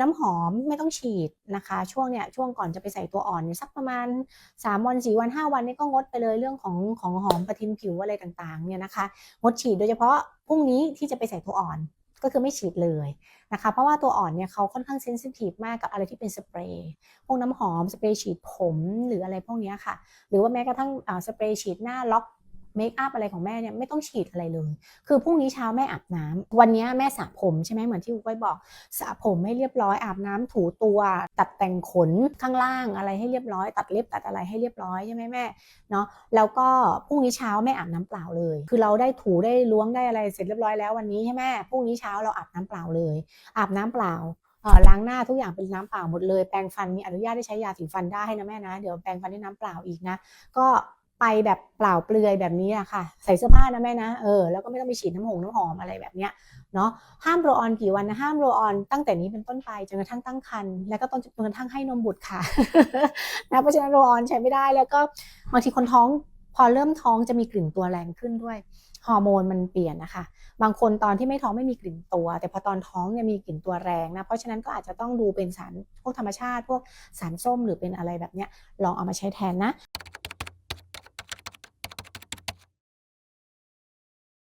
น้ำหอมไม่ต้องฉีดนะคะ ช่วงเนี้ยช่วงก่อนจะไปใส่ตัวอ่อนเนี่ยสักประมาณ3วัน4วัน 5 วันนี่ก็งดไปเลยเรื่องของของหอมประทินผิวอะไรต่างๆเนี่ยนะคะงดฉีดโดยเฉพาะพรุ่งนี้ที่จะไปใส่ตัวอ่อนก็คือไม่ฉีดเลยนะคะ เพราะว่าตัวอ่อนเนี่ยเขาค่อนข้างเซนซิทีฟมากกับอะไรที่เป็นสเปรย์พวกน้ำหอมสเปรย์ฉีดผมหรืออะไรพวกนี้ค่ะ หรือว่าแม้กระทั่งอ่าสเปรย์ฉีดหน้าล็อก เมคอัพอะไรของแม่เนี่ยไม่ต้องฉีดอะไรเลย คือพรุ่งนี้เช้าแม่อาบน้ำวันนี้แม่สระผมใช่ไหมเหมือนที่อุ๊กไว้บอกสระผมให้เรียบร้อยอาบน้ำถูตัวตัดแต่งขนข้างล่างอะไรให้เรียบร้อย ตัดเล็บตัดอะไรให้เรียบร้อยใช่ไหมแม่เนาะแล้วก็พรุ่งนี้เช้าแม่อาบน้ำเปล่าเลย คือเราได้ถูได้ล้วงได้อะไรเสร็จเรียบร้อยแล้ววันนี้ใช่ไหมพรุ่งนี้เช้าเราอาบน้ำเปล่าเลย อาบน้ำเปล่าล้างหน้าทุกอย่างเป็นน้ำเปล่าหมดเลย แปรงฟันมีอนุญาตให้ใช้ยาสีฟันได้นะแม่นะ เดี๋ยวแปรงฟันด้วยน้ำเปล่าอีกนะ ก็ ไปแบบเปล่าเปลือยแบบนี้อะค่ะ ใส่เสื้อผ้านะแม่นะเออแล้วก็ไม่ต้องไปฉีดน้ำหงน้ำหอมอะไรแบบเนี้ยเนาะห้ามโรออนกี่วันนะห้ามโรออนตั้งแต่นี้เป็นต้นไปจนกระทั่งตั้งครรภ์แล้วก็ต้นจนกระทั่งให้นมบุตรค่ะนะเพราะฉะนั้นโรออนใช้ไม่ได้แล้วก็บางทีคนท้องพอเริ่มท้องจะมีกลิ่นตัวแรงขึ้นด้วยฮอร์โมนมันเปลี่ยนนะคะ บางคนตอนที่ไม่ท้องไม่มีกลิ่นตัว แต่พอตอนท้องเนี่ยมีกลิ่นตัวแรงนะ เพราะฉะนั้นก็อาจจะต้องดูเป็นสารพวกธรรมชาติ พวกสารส้มหรือเป็นอะไรแบบเนี้ยลองเอามาใช้แทนนะ